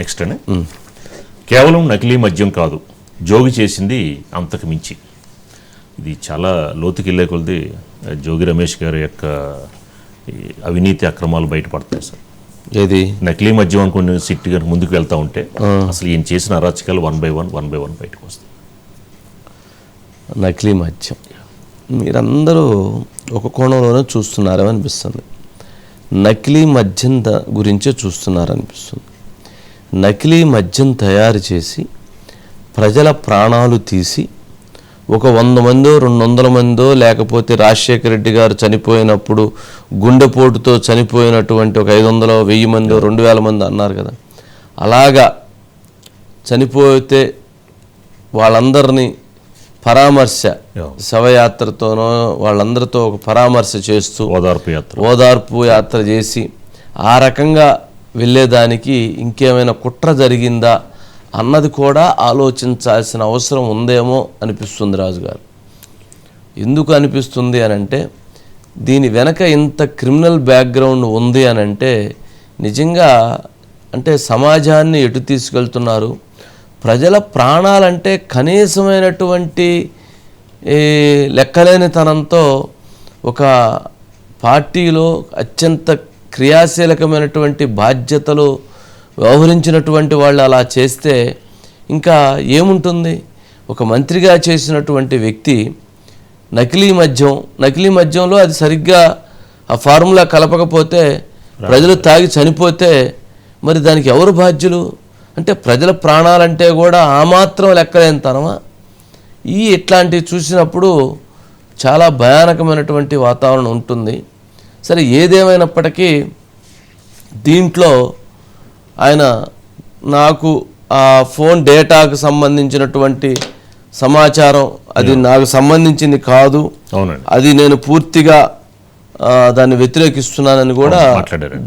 Next అని కేవలం నకిలీ మద్యం కాదు జోగి చేసింది అంతకు మించి. ఇది చాలా లోతుకి వెళ్ళే కొలది జోగి రమేష్ గారి యొక్క అవినీతి అక్రమాలు బయటపడతాయి సార్. ఏది? నకిలీ మద్యం అనుకుని సిట్టి గారు ముందుకు వెళ్తా ఉంటే అసలు ఈయన చేసిన అరాచకాలు one by one one by one బయటకు వస్తాయి. నకిలీ మద్యం. మీరందరూ ఒక కోణంలోనే చూస్తున్నారని అనిపిస్తుంది. నకిలీ మద్యం ద- గురించే చూస్తున్నారనిపిస్తుంది. నకిలీ మద్యం తయారు చేసి ప్రజల ప్రాణాలు తీసి ఒక వంద మందో రెండు వందల మందో లేకపోతే రాజశేఖర రెడ్డి గారు చనిపోయినప్పుడు గుండెపోటుతో చనిపోయినటువంటి ఒక ఐదు వందల వెయ్యి మందో రెండు వేల మంది అన్నారు కదా అలాగా చనిపోతే వాళ్ళందరినీ పరామర్శ. శవయాత్రతోనో వాళ్ళందరితో ఒక పరామర్శ చేస్తూ ఓదార్పు యాత్ర ఓదార్పు యాత్ర చేసి ఆ రకంగా వెళ్ళేదానికి ఇంకేమైనా కుట్ర జరిగిందా అన్నది కూడా ఆలోచించాల్సిన అవసరం ఉందేమో అనిపిస్తుంది రాజుగారు. ఎందుకు అనిపిస్తుంది అని అంటే దీని వెనక ఇంత క్రిమినల్ బ్యాక్గ్రౌండ్ ఉంది అని అంటే నిజంగా అంటే సమాజాన్ని ఎటు తీసుకెళ్తున్నారు? ప్రజల ప్రాణాలంటే కనీసమైనటువంటి లెక్కలేనితనంతో ఒక పార్టీలో అత్యంత క్రియాశీలకమైనటువంటి బాధ్యతలు వ్యవహరించినటువంటి వాళ్ళు అలా చేస్తే ఇంకా ఏముంటుంది? ఒక మంత్రిగా చేసినటువంటి వ్యక్తి నకిలీ మద్యం నకిలీ మద్యంలో అది సరిగ్గా ఆ ఫార్ములా కలపకపోతే ప్రజలు తాగి చనిపోతే మరి దానికి ఎవరు బాధ్యులు? అంటే ప్రజల ప్రాణాలంటే కూడా ఆ మాత్రం లెక్కలేనితనమా ఈ ఇట్లాంటివి చూసినప్పుడు చాలా భయానకమైనటువంటి వాతావరణం ఉంటుంది. సరే ఏదేమైనప్పటికీ దీంట్లో ఆయన నాకు ఆ ఫోన్ డేటాకు సంబంధించినటువంటి సమాచారం అది నాకు సంబంధించింది కాదు. అవునండి. అది నేను పూర్తిగా దాన్ని వ్యతిరేకిస్తున్నానని కూడా.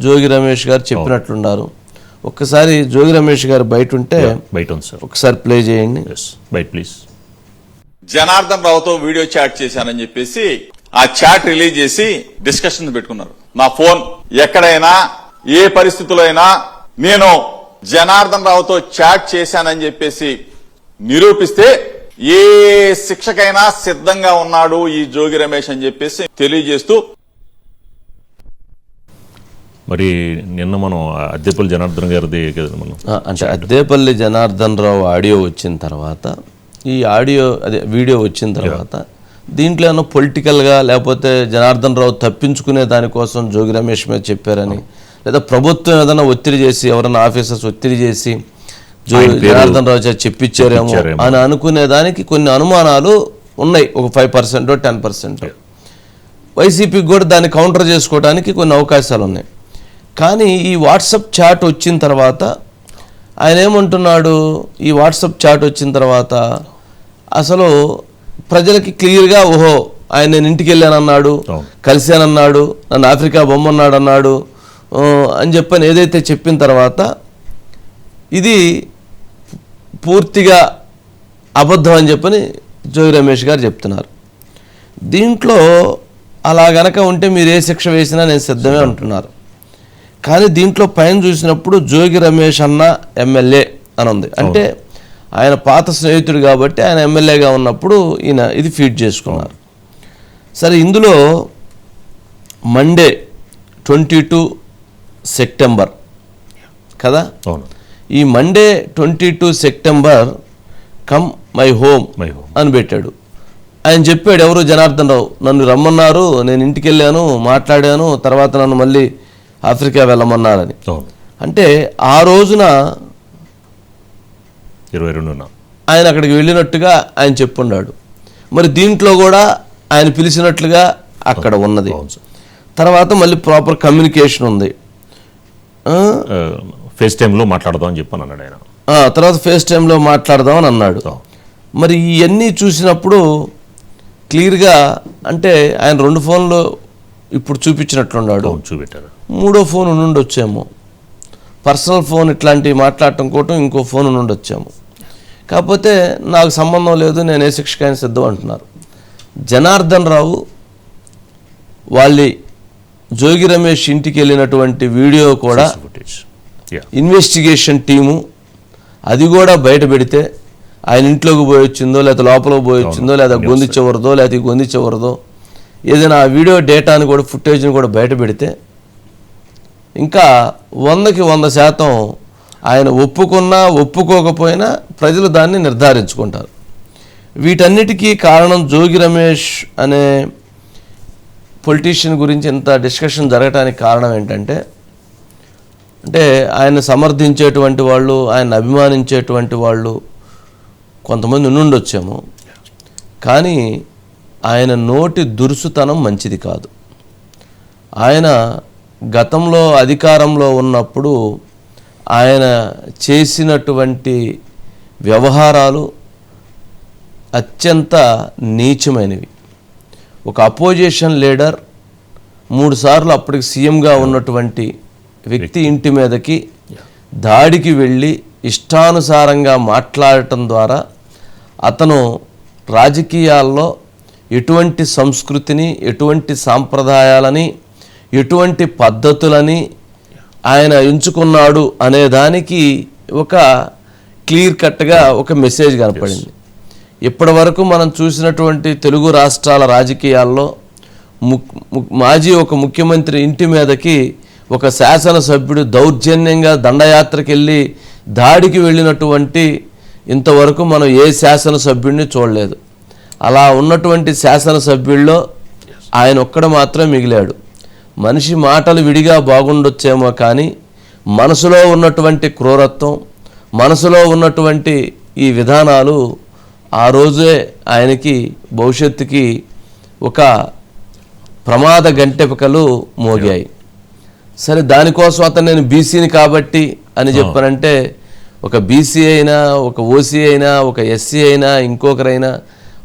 జోగి రమేష్ గారు చెప్పినట్లున్నారు. ఒక్కసారి జోగి రమేష్ గారు బయట ఉంటే బయట ఉంది సార్. ఒకసారి ప్లే చేయండి. ఎస్ బయట ప్లీజ్ జనార్దన్ రావుతో వీడియో చాట్ చేశానని చెప్పేసి ఆ చాట్ రిలీజ్ చేసి డిస్కషన్ పెట్టుకున్నారు. నా ఫోన్ ఎక్కడైనా ఏ పరిస్థితిలో అయినా నేను జనార్దన్ రావుతో చాట్ చేశానని చెప్పేసి నిరూపిస్తే ఏ శిక్షకైనా సిద్ధంగా ఉన్నాడు ఈ జోగి రమేష్ అని చెప్పేసి తెలియజేస్తూ మరి నిన్న మనం అద్దెపల్లి జనార్దన్ గారిది కదా మనం? అంటే అద్దేపల్లి జనార్దన్ రావు ఆడియో వచ్చిన తర్వాత ఈ ఆడియో అదే వీడియో వచ్చిన తర్వాత దీంట్లో ఏమన్నా పొలిటికల్గా లేకపోతే జనార్దన్ రావు తప్పించుకునే దానికోసం జోగి రమేష్ మీద చెప్పారని లేదా ప్రభుత్వం ఏదైనా ఒత్తిడి చేసి ఎవరైనా ఆఫీసర్స్ ఒత్తిడి చేసి జనార్దన్ రావు చెప్పించారేమో. అని అనుకునే దానికి కొన్ని అనుమానాలు ఉన్నాయి. ఒక ఫైవ్ పర్సెంట్ టెన్ పర్సెంట్. వైసీపీకి కూడా దాన్ని కౌంటర్ చేసుకోవడానికి కొన్ని అవకాశాలు ఉన్నాయి. కానీ ఈ వాట్సప్ చాట్ వచ్చిన తర్వాత ఆయన ఏమంటున్నాడు? ఈ వాట్సప్ చాట్ వచ్చిన తర్వాత అసలు ప్రజలకి క్లియర్గా ఓహో ఆయన నేను ఇంటికి వెళ్ళానన్నాడు. కలిశానన్నాడు నన్ను ఆఫ్రికా బొమ్మన్నాడు అన్నాడు అని చెప్పని ఏదైతే చెప్పిన తర్వాత ఇది పూర్తిగా అబద్ధం అని చెప్పని జోగి రమేష్ గారు చెప్తున్నారు. దీంట్లో అలా గనక ఉంటే మీరు ఏ శిక్ష వేసినా నేను సిద్ధమే అంటున్నారు. కానీ దీంట్లో పైన చూసినప్పుడు జోగి రమేష్ అన్న ఎమ్మెల్యే అని ఉంది. అంటే ఆయన పాత స్నేహితుడు కాబట్టి ఆయన ఎమ్మెల్యేగా ఉన్నప్పుడు ఈయన ఇది ఫీడ్ చేసుకున్నారు. సరే ఇందులో మండే ట్వంటీ టూ సెప్టెంబర్ కదా? అవును. ఈ Monday twenty two September come my home my home. అని పెట్టాడు. ఆయన చెప్పాడు ఎవరు జనార్దన్ రావు? నన్ను రమ్మన్నారు నేను ఇంటికి వెళ్ళాను మాట్లాడాను తర్వాత నన్ను మళ్ళీ ఆఫ్రికా వెళ్ళమన్నారని. అవును. అంటే ఆ రోజున ఇరవై రెండున. ఆయన అక్కడికి వెళ్ళినట్టుగా ఆయన చెప్పున్నాడు. మరి దీంట్లో కూడా ఆయన పిలిచినట్లుగా అక్కడ ఉన్నది. తర్వాత మళ్ళీ ప్రాపర్ కమ్యూనికేషన్ ఉంది. ఫేస్ టైంలో మాట్లాడదాం అని చెప్పాను అన్నాడు ఆయన. తర్వాత ఫేస్ టైంలో మాట్లాడదామని అన్నాడు. అవును. మరి ఇవన్నీ చూసినప్పుడు క్లియర్గా అంటే ఆయన రెండు ఫోన్లు ఇప్పుడు చూపించినట్లున్నాడు. చూపెట్టారు. మూడో ఫోన్ ఉండొచ్చేమో పర్సనల్ ఫోన్ ఇట్లాంటివి మాట్లాడటం కోటం ఇంకో ఫోన్ ఉండొచ్చేమో కాకపోతే నాకు సంబంధం లేదు నేను ఏ శిక్షకైనా సిద్ధం అంటున్నారు జనార్దన్ రావు వాళ్ళ జోగి రమేష్ ఇంటికి వెళ్ళినటువంటి వీడియో కూడా. ఇన్వెస్టిగేషన్ టీము అది కూడా బయట పెడితే ఆయన ఇంట్లోకి పోయి వచ్చిందో లేదా లోపలికి పోయి వచ్చిందో లేదా అవును. గొంతు చివరిదో లేదా ఈ గొంతు చివరిదో ఏదైనా ఆ వీడియో డేటాను కూడా ఫుటేజ్ని కూడా బయట పెడితే ఇంకా వందకి వంద శాతం ఆయన ఒప్పుకున్నా ఒప్పుకోకపోయినా ప్రజలు దాన్ని నిర్ధారించుకుంటారు. వీటన్నిటికీ కారణం జోగి రమేష్ అనే పొలిటీషియన్ గురించి ఇంత డిస్కషన్ జరగటానికి కారణం ఏంటంటే అంటే ఆయన సమర్థించేటువంటి వాళ్ళు ఆయన అభిమానించేటువంటి వాళ్ళు కొంతమంది ఉండుండొచ్చేమో. కానీ ఆయన నోటి దురుసుతనం మంచిది కాదు. ఆయన గతంలో అధికారంలో ఉన్నప్పుడు ఆయన చేసినటువంటి వ్యవహారాలు అత్యంత నీచమైనవి. ఒక అపోజిషన్ లీడర్ మూడు సార్లు అప్పటికి సీఎంగా ఉన్నటువంటి వ్యక్తి ఇంటి మీదకి దాడికి వెళ్ళి ఇష్టానుసారంగా మాట్లాడటం ద్వారా అతను రాజకీయాల్లో ఎటువంటి సంస్కృతిని ఎటువంటి సాంప్రదాయాలని ఎటువంటి పద్ధతులని ఆయన ఎంచుకున్నాడు అనే దానికి ఒక క్లియర్ కట్గా ఒక మెసేజ్ కనపడింది. ఇప్పటి వరకు మనం చూసినటువంటి తెలుగు రాష్ట్రాల రాజకీయాల్లో మాజీ ఒక ముఖ్యమంత్రి ఇంటి మీదకి ఒక శాసనసభ్యుడు దౌర్జన్యంగా దండయాత్రకి వెళ్ళి దాడికి వెళ్ళినటువంటి ఇంతవరకు మనం ఏ శాసనసభ్యుడిని చూడలేదు. అలా ఉన్నటువంటి శాసనసభ్యుల్లో ఆయన ఒక్కడ మాత్రం మిగిలాడు. మనిషి మాటలు విడిగా బాగుండొచ్చేమో కానీ మనసులో ఉన్నటువంటి క్రూరత్వం మనసులో ఉన్నటువంటి ఈ విధానాలు ఆ రోజే ఆయనకి భవిష్యత్తుకి ఒక ప్రమాద గంటెపకలు మోగాయి. సరే దానికోసం అతను నేను బీసీని కాబట్టి అని చెప్పానంటే ఒక బీసీ అయినా ఒక ఓసీ అయినా ఒక ఎస్సీ అయినా ఇంకొకరైనా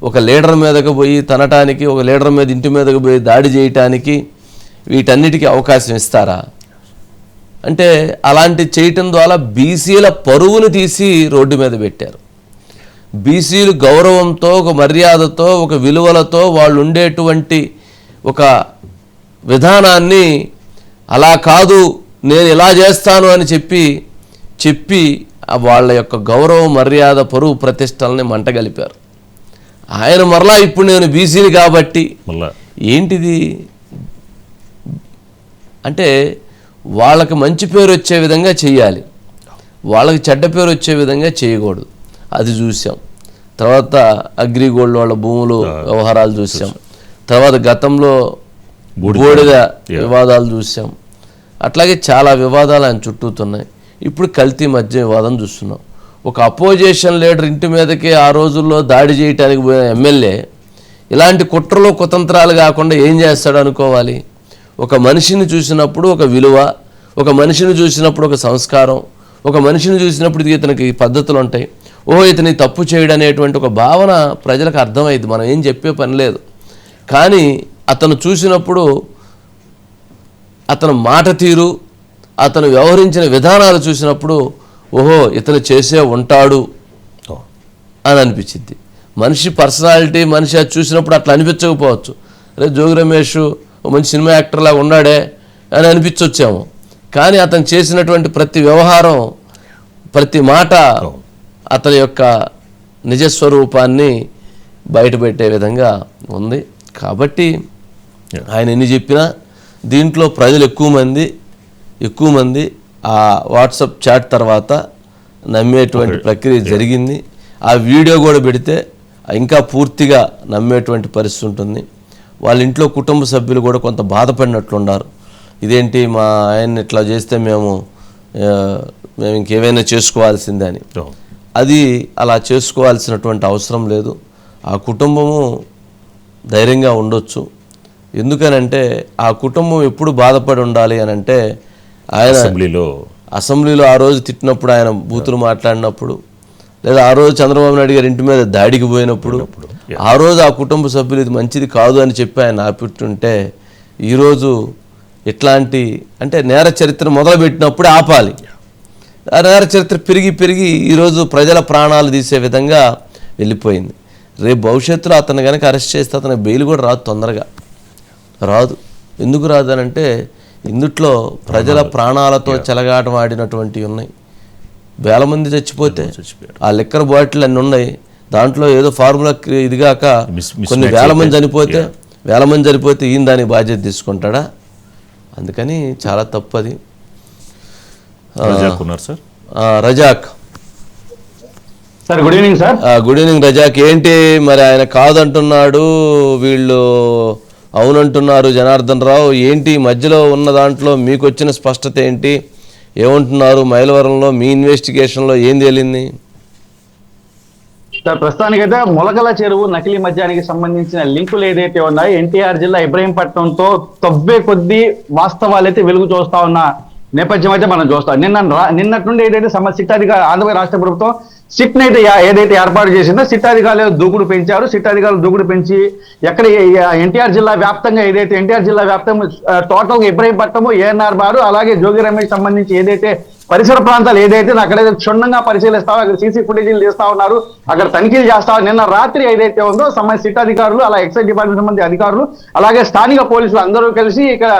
ఒక లీడర్ మీదకు పోయి తనటానికి ఒక లీడర్ మీద ఇంటి మీదకు పోయి దాడి చేయటానికి వీటన్నిటికీ అవకాశం ఇస్తారా? అంటే అలాంటి చేయటం ద్వారా బీసీల పరువును తీసి రోడ్డు మీద పెట్టారు. బీసీలు గౌరవంతో ఒక మర్యాదతో ఒక విలువలతో వాళ్ళు ఉండేటువంటి ఒక విధానాన్ని అలా కాదు నేను ఇలా చేస్తాను అని చెప్పి చెప్పి వాళ్ళ యొక్క గౌరవ మర్యాద పరువు ప్రతిష్టల్ని మంటగలిపారు. ఆయన మరలా ఇప్పుడు నేను బీసీని కాబట్టి ఏంటిది? అంటే వాళ్ళకి మంచి పేరు వచ్చే విధంగా చేయాలి. వాళ్ళకి చెడ్డ పేరు వచ్చే విధంగా చేయకూడదు. అది చూసాం. తర్వాత అగ్రిగోల్డ్ వాళ్ళ భూములు వ్యవహారాలు చూసాం. తర్వాత గతంలో బూడిద. వివాదాలు చూసాం. అట్లాగే చాలా వివాదాలు ఆయన చుట్టూతున్నాయి. ఇప్పుడు కల్తీ మధ్య వివాదం చూస్తున్నాం. ఒక అపోజిషన్ లీడర్ ఇంటి మీదకి ఆ రోజుల్లో దాడి చేయడానికి పోయిన ఎమ్మెల్యే ఇలాంటి కుట్రలు కుతంత్రాలు కాకుండా ఏం చేస్తాడు అనుకోవాలి? ఒక మనిషిని చూసినప్పుడు ఒక విలువ ఒక మనిషిని చూసినప్పుడు ఒక సంస్కారం ఒక మనిషిని చూసినప్పుడు ఇది ఇతనికి పద్ధతులు ఉంటాయి. ఓహో ఇతని తప్పు చేయడం అనేటువంటి ఒక భావన ప్రజలకు అర్థమైంది. మనం ఏం చెప్పే పని లేదు. కానీ అతను చూసినప్పుడు అతను మాట తీరు అతను వ్యవహరించిన విధానాలు చూసినప్పుడు ఓహో ఇతను చేసే ఉంటాడు ఓ, అని అనిపించింది మనిషి పర్సనాలిటీ మనిషి అది చూసినప్పుడు అట్లా అనిపించకపోవచ్చు. అరే జోగి రమేష్ ఓ మంచి సినిమా యాక్టర్ లాగా ఉన్నాడే అని అనిపించొచ్చేమో. కానీ అతను చేసినటువంటి ప్రతి వ్యవహారం ప్రతి మాట అతని యొక్క నిజస్వరూపాన్ని బయటపెట్టే విధంగా ఉంది. కాబట్టి ఆయన ఎన్ని చెప్పినా దీంట్లో ప్రజలు ఎక్కువ మంది ఎక్కువ మంది ఆ వాట్సాప్ చాట్ తర్వాత నమ్మేటువంటి ప్రక్రియ జరిగింది. ఆ వీడియో కూడా పెడితే ఇంకా పూర్తిగా నమ్మేటువంటి పరిస్థితి ఉంటుంది. వాళ్ళ ఇంట్లో కుటుంబ సభ్యులు కూడా కొంత బాధపడినట్లున్నారు. ఇదేంటి మా ఆయన్ని ఇట్లా చేస్తే మేము మేము ఇంకేమైనా చేసుకోవాల్సిందే అని. అది అలా చేసుకోవాల్సినటువంటి అవసరం లేదు. ఆ కుటుంబము ధైర్యంగా ఉండొచ్చు. ఎందుకనంటే ఆ కుటుంబం ఎప్పుడు బాధపడి ఉండాలి అని అంటే ఆయన అసెంబ్లీలో అసెంబ్లీలో ఆ రోజు తిట్టినప్పుడు ఆయన బూతులు మాట్లాడినప్పుడు లేదా ఆ రోజు చంద్రబాబు నాయుడు గారి ఇంటి మీద దాడికి పోయినప్పుడు ఆ రోజు ఆ కుటుంబ సభ్యులు ఇది మంచిది కాదు అని చెప్పి ఆయన ఆపిట్టుంటే ఈరోజు ఇట్లాంటి అంటే నేర చరిత్ర మొదలుపెట్టినప్పుడు ఆపాలి. ఆ నేర చరిత్ర పెరిగి పెరిగి ఈరోజు ప్రజల ప్రాణాలు తీసే విధంగా వెళ్ళిపోయింది. రేపు భవిష్యత్తులో అతను కనుక అరెస్ట్ చేస్తే అతనికి బెయిల్ కూడా రాదు తొందరగా. రాదు. ఎందుకు రాదు అని అంటే ఇందుట్లో ప్రజల ప్రాణాలతో చెలగాటమాడినటువంటివి ఉన్నాయి. వేల మంది చచ్చిపోతే. ఆ లిక్కర్ బాటిల్ అన్ని ఉన్నాయి. దాంట్లో ఏదో ఫార్ములా ఇదిగాక కొన్ని వేల మంది. చనిపోతే వేల మంది చనిపోతే ఈయన దానికి బాధ్యత తీసుకుంటాడా? అందుకని చాలా తప్పది. ఉన్నారు sir. Razak. Sir good evening sir. Good evening Razak. ఏంటి మరి ఆయన కాదంటున్నాడు వీళ్ళు అవునంటున్నారు జనార్దన్ రావు. ఏంటి మధ్యలో ఉన్న దాంట్లో మీకు వచ్చిన స్పష్టత ఏంటి? ఏమంటున్నారు? మైలవరంలో మీ ఇన్వెస్టిగేషన్లో ఏం తేలింది సార్ ప్రస్తుతానికైతే మొలకల చెరువు నకిలీ మద్యానికి సంబంధించిన లింకులు ఏదైతే ఉన్నాయో ఎన్టీఆర్ జిల్లా ఇబ్రహీంపట్నంతో తవ్వే కొద్దీ వాస్తవాలైతే వెలుగు చూస్తా ఉన్న నేపథ్యం అయితే మనం చూస్తాం. నిన్న నిన్నటి నుండి ఏదైతే సమస్య ఆంధ్రప్రదేశ్ రాష్ట్ర ప్రభుత్వం సిట్ అయితే ఏదైతే ఏర్పాటు చేసిందో సిట్ అధికారులు దూకుడు పెంచారు. సిట్ అధికారులు దూకుడు పెంచి ఎక్కడ ఎన్టీఆర్ జిల్లా వ్యాప్తంగా ఏదైతే ఎన్టీఆర్ జిల్లా వ్యాప్తంగా టోటల్గా ఇబ్రహీంపట్నము ఏఎన్ఆర్ బారు అలాగే జోగి రమేష్ సంబంధించి ఏదైతే పరిసర ప్రాంతాలు ఏదైతే అక్కడైతే క్షుణ్ణంగా పరిశీలిస్తావో అక్కడ సీసీ ఫుటేజీలు తీస్తా ఉన్నారు అక్కడ తనిఖీలు చేస్తా నిన్న రాత్రి ఏదైతే ఉందో సంబంధించి సిట్ అధికారులు అలా ఎక్సైజ్ డిపార్ట్మెంట్ సంబంధించి అధికారులు అలాగే స్థానిక పోలీసులు అందరూ కలిసి ఇక్కడ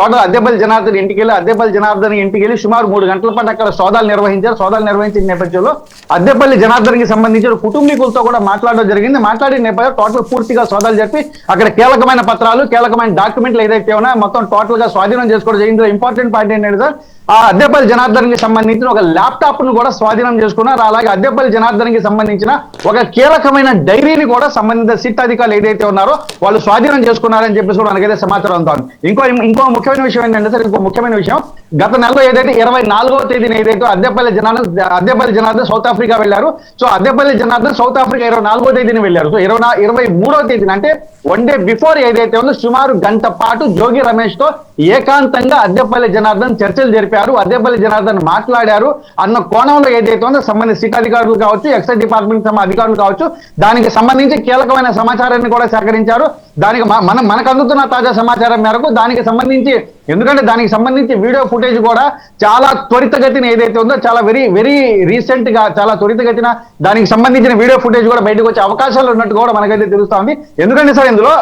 టోటల్ అద్దెపల్లి జనార్దన్ ఇంటికి వెళ్ళి అద్దెపల్లి జనార్దన్ ఇంటికి వెళ్ళి సుమారు మూడు గంటల పాటు అక్కడ సోదాలు నిర్వహించారు. సోదాలు నిర్వహించిన నేపథ్యంలో అద్దెపల్లి జనార్దన్కి సంబంధించిన కుటుంబీకులతో కూడా మాట్లాడడం జరిగింది. మాట్లాడిన నేపథ్యంలో టోటల్ పూర్తిగా సోదాలు చెప్పి అక్కడ కీలకమైన పత్రాలు కీలకమైన డాక్యుమెంట్లు ఏదైతే ఉన్నాయో మొత్తం టోటల్గా స్వాధీనం చేసుకోవడం జరిగింది. ఇంపార్టెంట్ పాయింట్ ఏంటంటే సార్ ఆ అద్దెపల్లి జనార్దన్కి సంబంధించిన ఒక ల్యాప్టాప్ను కూడా స్వాధీనం చేసుకున్నారు అలాగే అద్దెపల్లి జనార్దన్కి సంబంధించిన ఒక కీలకమైన డైరీని కూడా సంబంధిత సిట్ అధికారులు ఏదైతే ఉన్నారో వాళ్ళు స్వాధీనం చేసుకున్నారని చెప్పేసి కూడా మనకైతే సమాచారం అంతా ఇంకో ఇంకో ముఖ్యమైన విషయం ఏంటంటే సార్ ఇంకో ముఖ్యమైన విషయం. గత నెలలో ఏదైతే ఇరవై నాలుగో తేదీన ఏదైతే అద్దెపల్లి జనార్దన్ అద్దెపల్లి జనార్దన్ సౌత్ ఆఫ్రికా వెళ్ళారు so Addepalli Janardhan South Africa ఇరవై నాలుగో తేదీన వెళ్ళారు. సో ఇరవై ఇరవై మూడో తేదీన అంటే వన్ డే బిఫోర్ ఏదైతే ఉందో సుమారు గంట పాటు జోగి రమేష్తో ఏకాంతంగా అద్దెపల్లి జనార్దన్ చర్చలు జరిపారు అదేపల్లి జనార్దన్ మాట్లాడారు. అన్న కోణంలో ఏదైతే ఉందో సంబంధిత సిట్ అధికారులు కావచ్చు ఎక్సైజ్ డిపార్ట్మెంట్ అధికారులు కావచ్చు దానికి సంబంధించి కీలకమైన సమాచారాన్ని కూడా సేకరించారు. దానికి మనం మనకు అందుతున్న తాజా సమాచారం మేరకు దానికి సంబంధించి ఎందుకంటే దానికి సంబంధించి వీడియో ఫుటేజ్ కూడా చాలా త్వరితగతిన ఏదైతే ఉందో చాలా వెరీ వెరీ రీసెంట్గా చాలా త్వరితగతిన దానికి సంబంధించిన వీడియో ఫుటేజ్ కూడా బయటకు వచ్చే అవకాశాలు ఉన్నట్టు కూడా మనకైతే తెలుస్తోంది ఎందుకంటే సార్ ఇందులో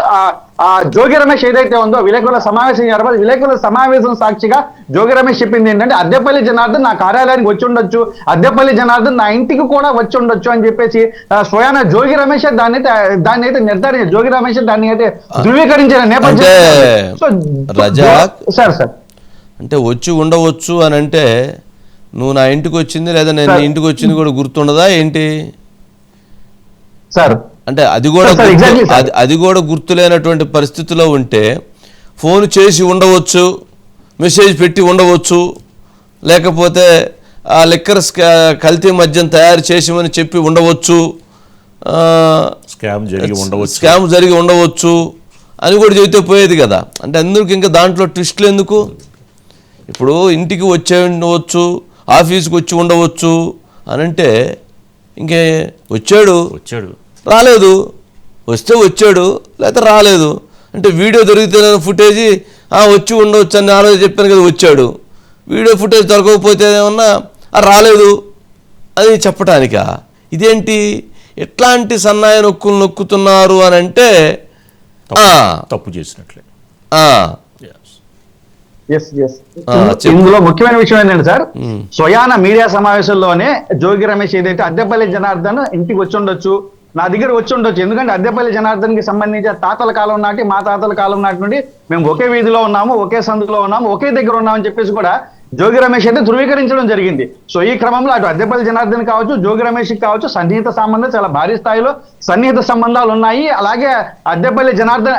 ఆ, జోగి రమేష్ ఏదైతే ఉందో విలేకరుల సమావేశం జరపాలి విలేకరుల సమావేశం సాక్షిగా జోగి రమేష్ చెప్పింది ఏంటంటే అద్దెపల్లి జనార్దన్ నా కార్యాలయానికి వచ్చి ఉండొచ్చు అద్దెపల్లి జనార్దన్ నా ఇంటికి కూడా వచ్చి ఉండొచ్చు అని చెప్పేసి స్వయాన జోగి రమేష్ దాన్ని అయితే దాన్ని అయితే నిర్ధారించారు. జోగి రమేష్ దాన్ని అయితే ధృవీకరించిన నేపథ్యం సార్ సార్ అంటే వచ్చి ఉండవచ్చు అని అంటే నువ్వు నా ఇంటికి వచ్చింది లేదా నేను నీ. ఇంటికి వచ్చింది కూడా గుర్తుండదా ఏంటి సార్ అంటే అది కూడా. అది అది కూడా గుర్తులేనటువంటి పరిస్థితిలో ఉంటే ఫోన్ చేసి ఉండవచ్చు మెసేజ్ పెట్టి ఉండవచ్చు లేకపోతే ఆ లిక్కర్ కల్తీ మద్యం తయారు చేసిమని చెప్పి ఉండవచ్చు ఆ, స్కామ్ జరిగి ఉండవచ్చు స్కామ్ జరిగి ఉండవచ్చు అని కూడా చెబితే పోయేది కదా. అంటే అందుకు ఇంకా దాంట్లో ట్విస్ట్లు ఎందుకు? ఇప్పుడు ఇంటికి వచ్చే ఉండవచ్చు ఆఫీస్కి వచ్చి ఉండవచ్చు అని అంటే ఇంకే వచ్చాడు? వచ్చాడు. రాలేదు. వస్తే వచ్చాడు లేకపోతే రాలేదు. అంటే వీడియో దొరికితే ఫుటేజీ "ఆ, వచ్చి ఉండవచ్చు అని ఆ రోజు చెప్పాను కదా వచ్చాడు. వీడియో ఫుటేజ్ దొరకకపోతే ఏమన్నా "ఆ, రాలేదు అని చెప్పటానికా? ఇదేంటి? ఎట్లాంటి సన్నాయి నొక్కులు నొక్కుతున్నారు అని అంటే తప్పు చేసినట్లే. ఇందులో ముఖ్యమైన విషయం ఏంటంటే సార్ స్వయాన మీడియా సమావేశంలోనే జోగి రమేష్ ఏదైతే అద్దెపల్లి జనార్దన్ ఇంటికి వచ్చి ఉండొచ్చు నా దగ్గర వచ్చి ఉండొచ్చు ఎందుకంటే అద్దెపల్లి జనార్దన్కి సంబంధించిన తాతల కాలం నాటి మా తాతల కాలం నాటి నుండి మేము ఒకే వీధిలో ఉన్నాము ఒకే సందులో ఉన్నాము ఒకే దగ్గర ఉన్నామని చెప్పేసి కూడా జోగి రమేష్ అయితే ధృవీకరించడం జరిగింది. సో ఈ క్రమంలో అటు అద్దెపల్లి జనార్దన్ కావచ్చు జోగి రమేష్ కావచ్చు సన్నిహిత సంబంధం చాలా భారీ స్థాయిలో సన్నిహిత సంబంధాలు ఉన్నాయి. అలాగే అద్దెపల్లి జనార్దన్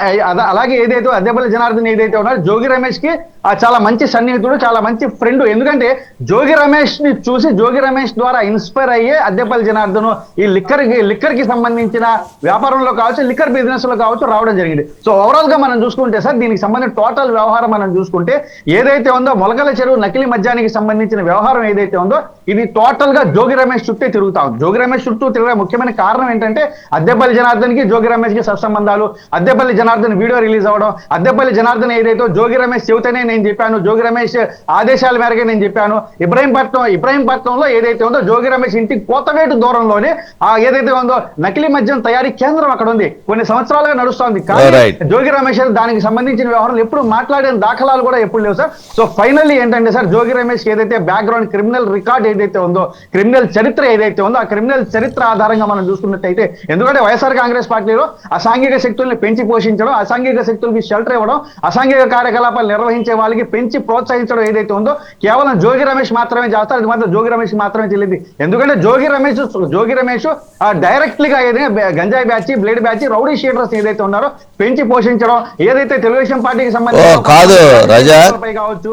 అలాగే ఏదైతే అద్దెపల్లి జనార్దన్ ఏదైతే ఉన్నారో జోగి రమేష్కి ఆ చాలా మంచి సన్నిహితుడు చాలా మంచి ఫ్రెండ్. ఎందుకంటే జోగి రమేష్ని చూసి జోగి రమేష్ ద్వారా ఇన్స్పైర్ అయ్యే అద్దెపల్లి జనార్దన్ ఈ లిక్కర్కి లిక్కర్కి సంబంధించిన వ్యాపారంలో కావచ్చు లిక్కర్ బిజినెస్లో కావచ్చు రావడం జరిగింది. సో ఓవరాల్గా మనం చూసుకుంటే సార్ దీనికి సంబంధించిన టోటల్ వ్యవహారం మనం చూసుకుంటే ఏదైతే ఉందో మొలకల చెరువు నకిలీ మద్యానికి సంబంధించిన వ్యవహారం ఏదైతే ఉందో ఇది టోటల్గా జోగి రమేష్ చుట్టే తిరుగుతా ఉంది. జోగి రమేష్ చుట్టూ తిరగడం ముఖ్యమైన కారణం ఏంటంటే అద్దెపల్లి జనార్దన్కి జోగి రమేష్కి సత్సంబంధాలు అద్దెపల్లి జనార్దన్ వీడియో రిలీజ్ అవ్వడం అద్దెపల్లి జనార్దన్ ఏదైతే జోగి రమేష్ చెబితేనే నేను చెప్పాను జోగి రమేష్ ఆదేశాల మేరకే నేను చెప్పాను ఇబ్రహీంపట్నం ఇబ్రహీంపట్నంలో ఏదైతే ఉందో జోగి రమేష్ ఇంటికి కోతవేటు దూరంలోనే ఆ ఏదైతే ఉందో నకిలీ మద్యం తయారీ కేంద్రం అక్కడ ఉంది. కొన్ని సంవత్సరాలుగా నడుస్తోంది. కానీ. జోగి రమేష్ దానికి సంబంధించిన వ్యవహారాలు ఎప్పుడు మాట్లాడిన దాఖలాలు కూడా ఎప్పుడు లేవు సార్ సో ఫైనల్లీ ఏంటంటే సార్ జోగి రమేష్ ఏదైతే బ్యాక్గ్రౌండ్ క్రిమినల్ రికార్డ్ ఏదైతే ఉందో క్రిమినల్ చరిత్ర ఏదైతే ఉందో ఆ క్రిమినల్ చరిత్ర ఆధారంగా మనం చూసుకున్నట్టయితే ఎందుకంటే వైఎస్ఆర్ కాంగ్రెస్ పార్టీలో అసాంఘిక శక్తుల్ని పెంచి పోషించడం అసాంఘిక శక్తులకి షెల్టర్ ఇవ్వడం అసాంఘిక కార్యకలాపాలు నిర్వహించే వాళ్ళకి పెంచి ప్రోత్సహించడం ఏదైతే ఉందో కేవలం జోగి రమేష్ మాత్రమే చేస్తారు అది మాత్రం జోగి రమేష్ మాత్రమే చెల్లింది ఎందుకంటే జోగి రమేష్ జోగి రమేష్ డైరెక్ట్గా ఏదైతే బె- గంజాయి batch blade batch rowdy sheeters ఏదైతే ఉన్నారో పెంచి పోషించడం ఏదైతే తెలుగుదేశం పార్టీకి ఓ, కాదు, రజా. కావచ్చు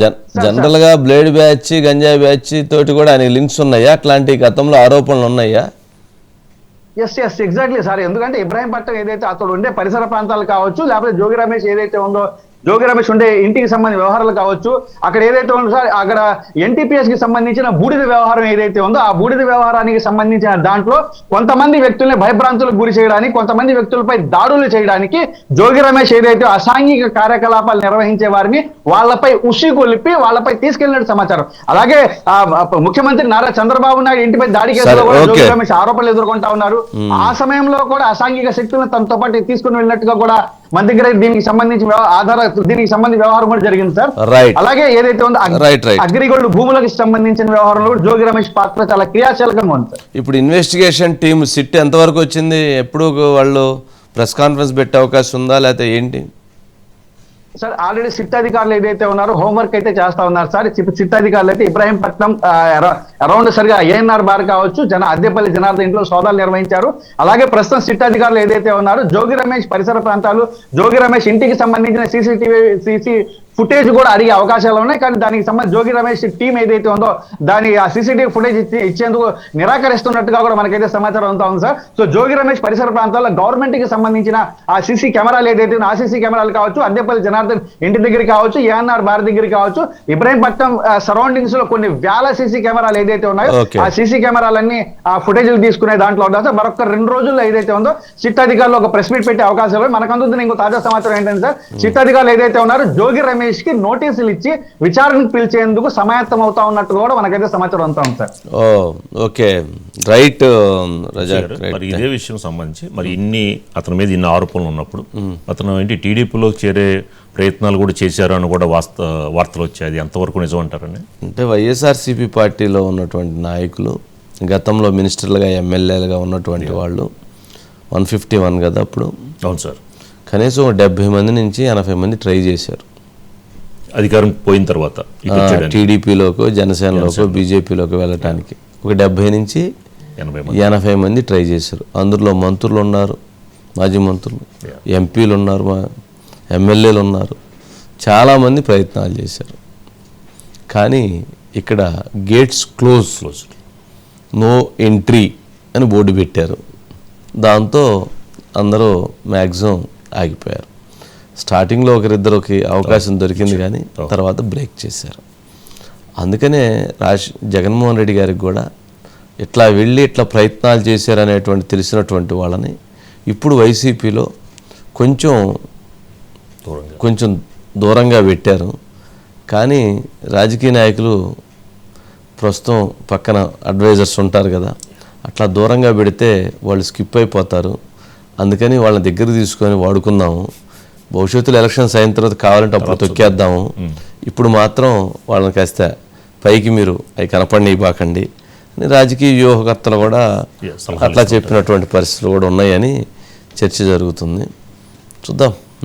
జన్ జనరల్గా బ్లేడ్ బ్యాచ్ గంజాయి బ్యాచ్ తోటి కూడా ఆయనకి లింక్స్ ఉన్నాయా? అట్లాంటి గతంలో ఆరోపణలు ఉన్నాయా? ఎస్ ఎస్ ఎగ్జాక్ట్లీ సార్ ఎందుకంటే ఇబ్రాహీంపట్నం ఏదైతే అతడు ఉండే పరిసర ప్రాంతాలు కావచ్చు లేకపోతే జోగి రమేష్ ఏదైతే ఉందో జోగి రమేష్ ఉండే ఇంటికి సంబంధించిన వ్యవహారాలు కావచ్చు. అక్కడ ఏదైతే ఉందో సార్ అక్కడ ఎన్టీపీఎస్కి సంబంధించిన బూడిద వ్యవహారం ఏదైతే ఉందో ఆ బూడిద వ్యవహారానికి సంబంధించిన దాంట్లో కొంతమంది వ్యక్తుల్ని భయభ్రాంతులకు గురి చేయడానికి కొంతమంది వ్యక్తులపై దాడులు చేయడానికి జోగి రమేష్ ఏదైతే అసాంఘిక కార్యకలాపాలు నిర్వహించే వారిని వాళ్ళపై ఉసి కొలిపి వాళ్ళపై తీసుకెళ్ళినట్టు సమాచారం. అలాగే ఆ, ముఖ్యమంత్రి నారా చంద్రబాబు నాయుడు ఇంటిపై దాడి కేసులో కూడా జోగి. రమేష్ ఆరోపణలు ఎదుర్కొంటా ఉన్నారు. ఆ సమయంలో కూడా అసాంఘిక శక్తులను తనతో పాటు తీసుకుని వెళ్ళినట్టుగా కూడా మన దగ్గర దీనికి సంబంధించి ఆధార దీనికి సంబంధించి వ్యవహారం కూడా జరిగింది సార్. Right. అలాగే ఏదైతే ఉందో. అగ్రిగోల్డ్ భూములకు సంబంధించిన వ్యవహారంలో కూడా జోగి రమేష్ పాత్ర చాలా క్రియాశీలకంగా ఉంది సార్. ఇప్పుడు ఇన్వెస్టిగేషన్ టీం సిట్ ఎంతవరకు వచ్చింది? ఎప్పుడు వాళ్ళు ప్రెస్ కాన్ఫరెన్స్ పెట్టే అవకాశం ఉందా? లేకపోతే ఏంటి? సార్ ఆల్రెడీ సిట్ అధికారులు ఏదైతే ఉన్నారో హోంవర్క్ అయితే చేస్తా ఉన్నారు సార్. సిట్ అధికారులు అయితే ఇబ్రాహీంపట్నం అరౌండ్ సరిగా ఏఎన్ఆర్ బార్ కావచ్చు జన అద్దెపల్లి జనార్దన్ ఇంట్లో సోదాలు నిర్వహించారు. అలాగే ప్రస్తుతం సిట్ అధికారులు ఏదైతే ఉన్నారో జోగి రమేష్ పరిసర ప్రాంతాలు జోగి రమేష్ ఇంటికి సంబంధించిన సీసీటీవీ సీసీ ఫుటేజ్ కూడా అడిగే అవకాశాలు ఉన్నాయి కానీ దానికి సంబంధించి జోగి రమేష్ టీం ఏదైతే ఉందో దాని ఆ సీసీటీవీ ఫుటేజ్ ఇచ్చి ఇచ్చేందుకు నిరాకరిస్తున్నట్టుగా కూడా మనకైతే సమాచారం అంతా ఉంది సార్ సో జోగి రమేష్ పరిసర ప్రాంతాల్లో గవర్నమెంట్కి సంబంధించిన ఆ సీసీ కెమెరాలు ఏదైతే ఆ సీసీ కెమెరాలు కావచ్చు అద్దెపల్లి జనార్దన్ ఇంటి దగ్గర కావచ్చు ఏఎన్ఆర్ బార్ దగ్గర కావచ్చు ఇబ్రాహీంపట్నం సరౌండింగ్స్లో కొన్ని వేల సీసీ కెమెరాలు ఏదైతే ఉన్నాయో. ఆ సీసీ కెమెరాలన్నీ ఆ ఫుటేజ్లు తీసుకునే దాంట్లో సార్ మరొక రెండు రోజుల్లో ఏదైతే ఉందో సిట్ అధికారులు ఒక ప్రెస్ మీట్ పెట్టే అవకాశాలు. మనకు అందుతుంది ఇంకో తాజా సమాచారం ఏంటంటే సార్ సిట్ అధికారులు ఏదైతే ఉన్నారో జోగి రమేష్ కి నోటీసులు ఇచ్చి విచారణకు పిలిచేందుకు సమాయత్తం అవుతా ఉన్నట్టు కూడా మనకైతే సమాచారం అంతా ఉంది సార్. ఓకే. రైట్ మరి ఇదే విషయం సంబంధించి మరి ఇన్ని అతని మీద ఇన్ని ఆరోపణలు ఉన్నప్పుడు అతను ఏంటి టీడీపీలో చేరే ప్రయత్నాలు కూడా చేశారు అని కూడా వాస్త వార్తలు వచ్చాయి. అది ఎంతవరకు నిజం అంటారని అంటే వైఎస్ఆర్సీపీ పార్టీలో ఉన్నటువంటి నాయకులు గతంలో మినిస్టర్లుగా ఎమ్మెల్యేలుగా ఉన్నటువంటి వాళ్ళు వన్ ఫిఫ్టీ వన్ కదా అప్పుడు? అవును సార్. కనీసం డెబ్బై మంది నుంచి ఎనభై మంది ట్రై చేశారు. అధికారం పోయిన తర్వాత. టీడీపీలోకో జనసేనలోకో బీజేపీలోకి వెళ్ళటానికి ఒక డెబ్బై నుంచి ఎనభై మంది. ఎనభై మంది ట్రై చేశారు. అందులో మంత్రులు ఉన్నారు మాజీ మంత్రులు ఎంపీలు ఉన్నారు మా ఎమ్మెల్యేలు ఉన్నారు. చాలామంది ప్రయత్నాలు చేశారు. కానీ ఇక్కడ gates close close. No entry అని బోర్డు పెట్టారు. దాంతో అందరూ మ్యాక్సిమం ఆగిపోయారు. స్టార్టింగ్లో ఒకరిద్దరికి అవకాశం దొరికింది కానీ తర్వాత బ్రేక్ చేశారు. అందుకనే రాజ్ జగన్మోహన్ రెడ్డి గారికి కూడా ఇట్లా వెళ్ళి ఇట్లా ప్రయత్నాలు చేశారనేటువంటి తెలిసినటువంటి వాళ్ళని ఇప్పుడు వైసీపీలో కొంచెం కొంచెం దూరంగా పెట్టారు. కానీ రాజకీయ నాయకులు ప్రస్తుతం పక్కన అడ్వైజర్స్ ఉంటారు కదా అట్లా దూరంగా పెడితే వాళ్ళు స్కిప్ అయిపోతారు. అందుకని వాళ్ళని దగ్గర తీసుకొని వాడుకుందాము. భవిష్యత్తులో ఎలక్షన్స్ అయిన తర్వాత కావాలంటే అప్పుడు తొక్కేద్దాము. ఇప్పుడు మాత్రం వాళ్ళని కాస్త పైకి మీరు అవి కనపడి బాకండి అని రాజకీయ వ్యూహకర్తలు కూడా అట్లా చెప్పినటువంటి పరిస్థితులు కూడా ఉన్నాయని చర్చ జరుగుతుంది. చూద్దాం.